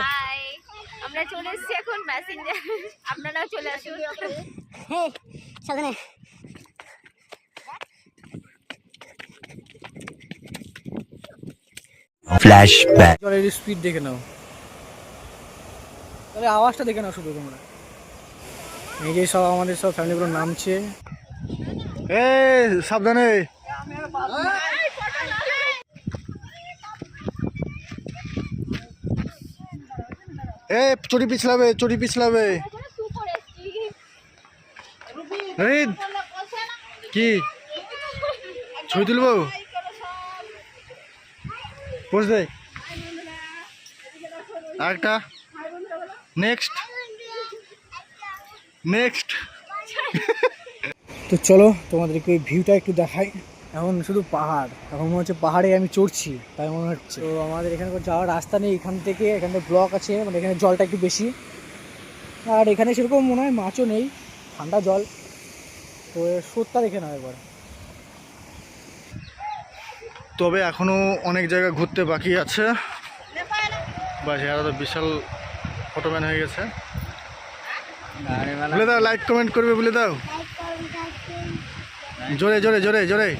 High আমরা চলে এসেছি এখন প্যাসেঞ্জার আপনারাও চলে আসুন। জলের স্পিড দেখে নাও। তাহলে আওয়াজটা দেখে নাও শুধু তোমরা। এই যে সব আমাদের সব ফ্যামিলিগুলো নামছে এ সাবধানে। এ, চটি পিছলাবে চটি পিছলাবে। কি? ছবি তুলবো? পোজ দে। আরেকটা। নেক্সট। নেক্সট। তো চলো তোমাদেরকে ওই ভিউটা একটু দেখাই। এখন শুধু পাহাড় এখন মনে হচ্ছে পাহাড়ে আমি চড়ছি তাই মনে হচ্ছে। তো আমাদের এখানে যাওয়ার রাস্তা নেই এখান থেকে এখানে ব্লক আছে মানে এখানে জলটা একটু বেশি। আর এখানে সেরকম মনে হয় মাছও নেই ঠান্ডা জল। তো স্রোতটা দেখে নাও একবার। তবে এখনও অনেক জায়গা ঘুরতে বাকি আছে। বাস এরা তো বিশাল ফটোম্যান হয়ে গেছে। বলে। দাও লাইক কমেন্ট করবে বলে দাও। জোরে জোরে জোরে জোরে।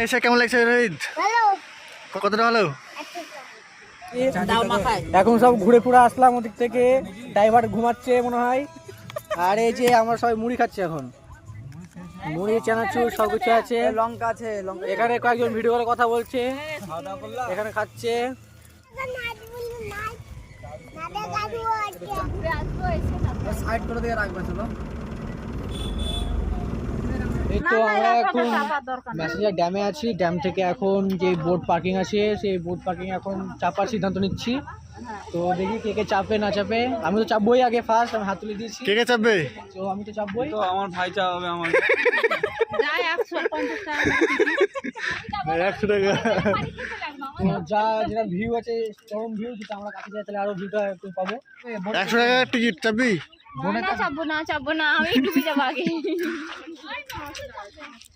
এসে কেমন লাগছে রোহিত? কতটা ভালো? এখন সব ঘুরে ফুরে আসলাম ওদিক থেকে। ড্রাইভার ঘুমাচ্ছে মনে হয়। আর এই যে আমরা সবাই মুড়ি খাচ্ছি এখন। মুড়ি চানাচুর সব কিছু আছে। লঙ্কা আছে এখানে কয়েকজন ভিডিও করে কথা বলছে। এখানে খাচ্ছে। সাইড করে দিয়ে রাখবে চলো। এই তো আমরা এখন ম্যাসেঞ্জার ড্যামে আছি ড্যাম থেকে এখন যে বোট পার্কিং আছে সেই বোট পার্কিং এখন চাপার সিদ্ধান্ত নিচ্ছি। তো দেখি কে কে চাপে না চাপে। আমি তো চাপবই আগে ফার্স্ট আমি হাত তুলে দিয়েছি। কে কে চাপবে? তো আমি তো চাপবই। তো আমার ভাই চাওয়াবে আমার একশো টাকা। যা যেটা ভিউ আছে চরম ভিউ যেটা আমরা কাছে যাই তাহলে আরও ভিউটা একটু পাবো। একশো টাকা টিকিট চাপবি? না চাপবো না চাপবো না আমি ডুবে যাব আগে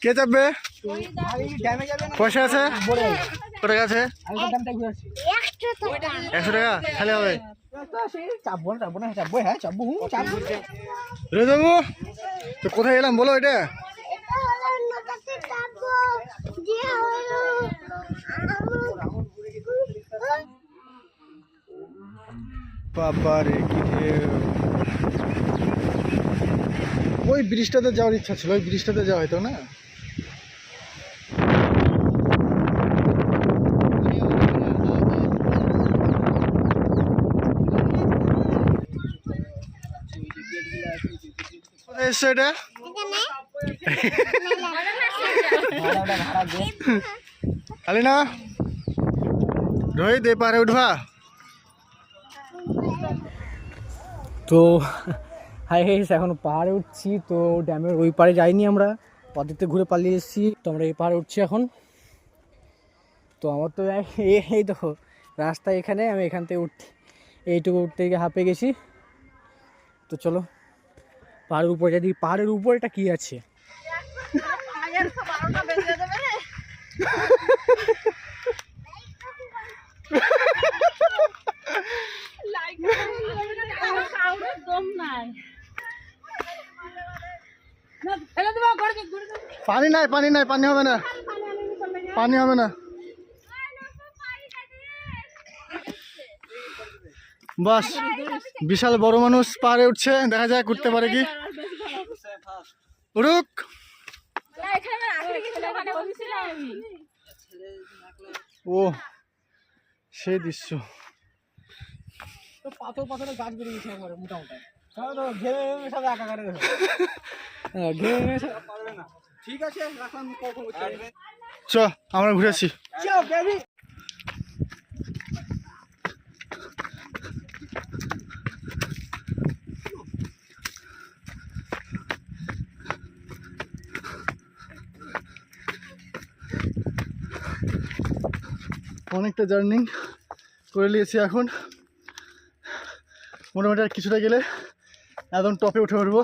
কে চাপবে? পয়সা আছে? কত টাকা একশো টাকা খালি হবে। চাপবো না চাপবো না চাপবো হ্যাঁ চাপবো চাপবো রেজাবু তো কোথায় এলাম বলো এটা? বাবা রে কি ঢেউ। ওই ব্রিজটাতে যাওয়ার ইচ্ছা ছিল ওই ব্রিজটাতে যাওয়া হয়তো না? কোথায় এসছো এটা। খালি না রোহিত এ পারে উঠবা। তো হাই হেস এখন পাহাড়ে উঠছি তো ড্যামের ওই পারে যাইনি আমরা। পদ্ধতিতে ঘুরে পালিয়ে এসেছি তো আমরা এই পাহাড়ে উঠছি এখন। তো আমার তো এই- দেখো রাস্তা এখানে আমি এখান থেকে উঠ এইটুকু উঠতে গিয়ে হাঁপে গেছি। তো চলো পাহাড়ের উপরে যদি পাহাড়ের উপরেটা কি আছে। পানি নাই পানি নাই পানি হবে না। পানি হবে না। বাস বিশাল বড় মানুষ পাহাড়ে উঠছে দেখা যায় করতে পারে কি। উড়ুক। ও সেই দৃশ্য। পাথর পাথরের গাছ বেরিয়ে গেছে একবারে মোটামুটি। হ্যাঁ, চ আমরা ঘুরেছি চল অনেকটা জার্নি করে নিয়েছি এখন। মোটামুটি আর কিছুটা গেলে একদম টপে উঠে উঠবো।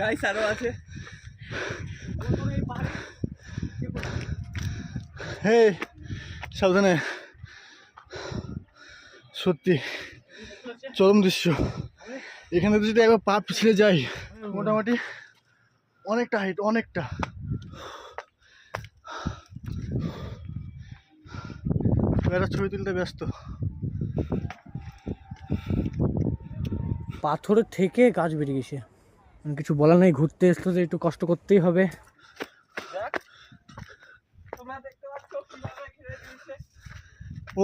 গাইস আরও আছে। হে সাবধানে। সত্যি চরম দৃশ্য। এখানে তো যদি একবার পা পিছলে যাই মোটামুটি অনেকটা হাইট অনেকটা। এরা ছবি তুলতে ব্যস্ত। পাথরের থেকে গাছ বেরিয়ে গেছে। মানে কিছু বলার নেই ঘুরতে এসতে তো একটু কষ্ট করতেই হবে।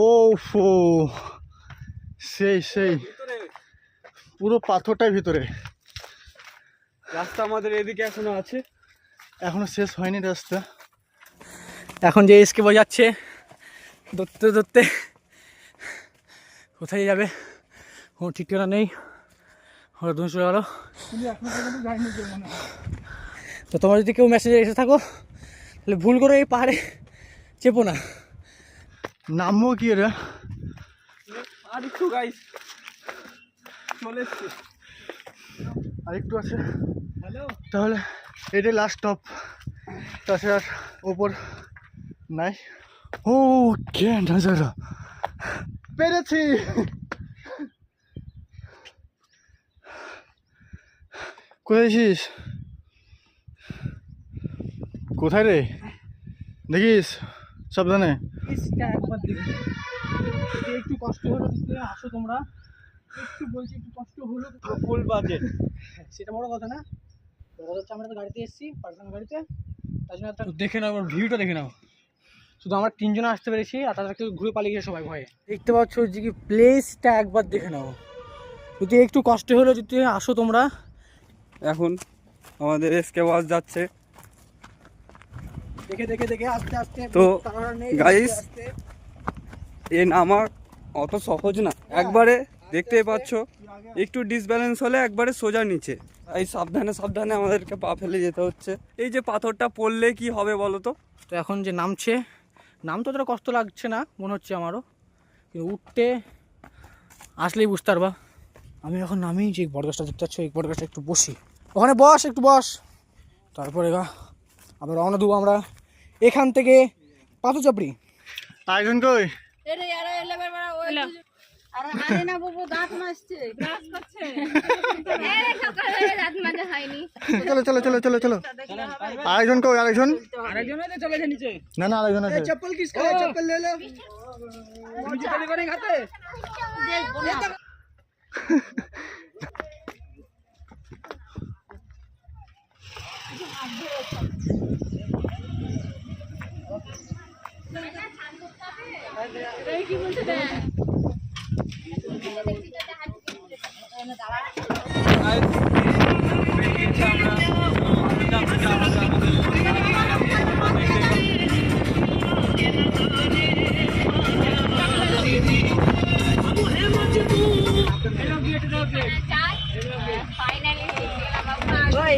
ও ফো সেই সেই পুরো পাথরটাই ভিতরে। রাস্তা আমাদের এদিকে এখনও আছে। এখনও শেষ হয়নি রাস্তা। এখন যে এসকে বোঝাচ্ছে ধরতে ধরতে কোথায় যাবে কোনো ঠিকানা নেই। গেলো? তো তোমার যদি কেউ মেসেজে এসে থাকো তাহলে ভুল করে এই পাহাড়ে চেপো না। নামবো কি এরা আর একটু গাইস চলে এসছে। আরেকটু আছে। হ্যালো তাহলে এটাই লাস্ট স্টপ তাছাড়া আর ওপর নাই। ও কে নজারা? পেরেছি! কোথায় আছিস? কোথায় রে? দেখিস সাবধানে। একবার দেখি। একটু কষ্ট হলো আসো তোমরা। একটু বলছি একটু কষ্ট হলো ফুল বাজেট সেটা বড় কথা না। দেখা যাচ্ছে আমরা তো গাড়িতে এসেছি পার্সোনাল গাড়িতে। তার জন্য দেখে নাও ভিউটা দেখে নাও। শুধু আমরা তিনজনে আসতে পেরেছি আর তাদেরকে ঘুরে পালিয়ে গেছে সবাই ভয়ে। দেখতে পাচ্ছ যে কি প্লেসটা একবার দেখে নাও। যদি একটু কষ্ট হলো যদি আসো তোমরা। এখন আমাদের এসকে বাস যাচ্ছে। দেখে দেখে দেখে আস্তে আস্তে তো, আস্তে। এ নামা অত সহজ না। একবারে দেখতেই পাচ্ছ একটু ডিসব্যালেন্স হলে একবারে সোজা নিচে। এই সাবধানে সাবধানে আমাদেরকে পা ফেলে যেতে হচ্ছে। এই যে পাথরটা পড়লে কি হবে বলো তো? তো এখন যে নামছে নাম তো অতটা কষ্ট লাগছে না মনে হচ্ছে আমারও। কিন্তু উঠতে আসলেই বুঝতে পারবা। আমি এখন নামি যে বড় গাছটা দেখতে পাচ্ছ এই বড় গাছটা একটু বসি। ওখানে বস একটু বস। তারপরে গা আবার রওনা দেবো আমরা এখান থেকে পাথর চাপড়ি আয়োজন কই চলো চলো চলো চলো চলো। আরেকজন। কই আরেকজন? আরেকজন চলে যায় নিচে। না না আরেকজন আছে। চপ্পল কিস চপ্পল লে লো। কি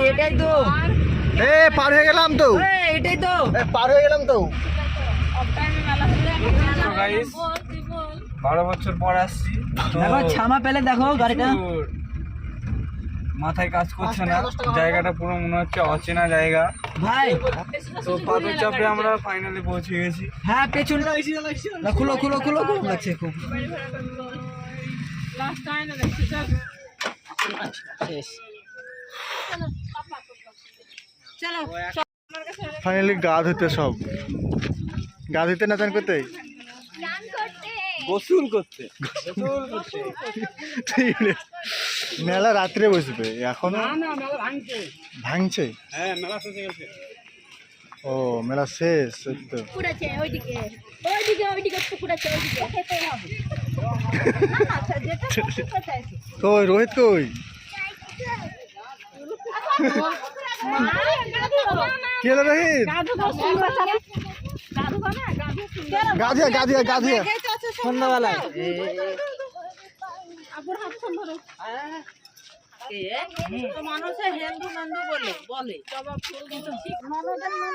এটাই তো। এ পার হয়ে গেলাম তো। এটাই তো। পার হয়ে গেলাম তো। বারো বছর পর আসছি। দেখো ছামা পেলে দেখো গাড়িটা। মাথায় কাজ করছে না। জায়গাটা পুরো মনে হচ্ছে অচেনা জায়গা। ভাই। তো পাথর চাপে আমরা ফাইনালি পৌঁছে গেছি। হ্যাঁ পেছনটা। খুলো খুলো খুলো খুলো। লাগছে খুব। ফাইনালি গা ধুতে সব। গা ধুতে না চান করতে? গোসল করতে। মেলা রাত্রে বসবে। এখন ভাঙছে। হ্যাঁ মেলা শেষে গেছে। ও মেলা শেষ তো। ওইদিকে। ওইদিকে ওইদিকে ওইদিকে খেতে হবে কই, রোহিত কই? কি রোহিত। গাধিয়া গাধিয়া গাধিয়া। সন্ধ্যাবেলায়। মানুষের হিন্দু নন্দু বলে। বলে ননদের নাম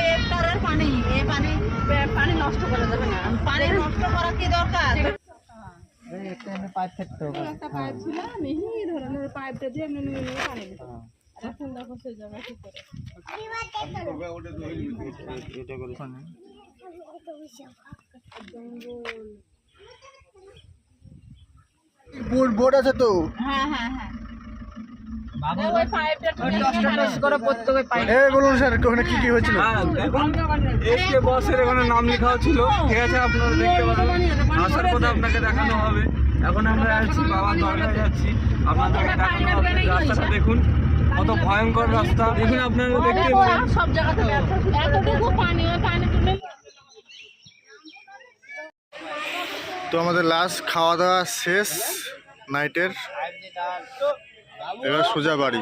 ওই পানি এ পানি পানি নষ্ট করে দেবে না। পানি নষ্ট করা কি দরকার? একটা পাইপ ছিল মিহি ধরনের পাইপটা দিয়ে এমনি পানি দিত। এখন দেখো সেই জায়গা কি করে। বোট বোট আছে তো? হ্যাঁ হ্যাঁ হ্যাঁ ওই পাইপটা করে প্রত্যেকে পাইপ এই বলুন স্যার ওখানে কি কি হয়েছিল? হ্যাঁ দেখুন এসকে বসের এখানে নাম লেখাও ছিল ঠিক আছে আপনারা দেখতে পাবেন আসার পথে আপনাকে দেখানো হবে। এখন আমরা দরকার যাচ্ছি। আপনাদেরকে দেখানো হবে। রাস্তাটা দেখুন কত ভয়ঙ্কর রাস্তা। দেখুন আপনারা দেখতে পাবেন সব জায়গাতে ব্যবসা এতটুকু পানি পানি তো আমাদের লাস্ট খাওয়া দাওয়া শেষ নাইটের এবার সোজা বাড়ি।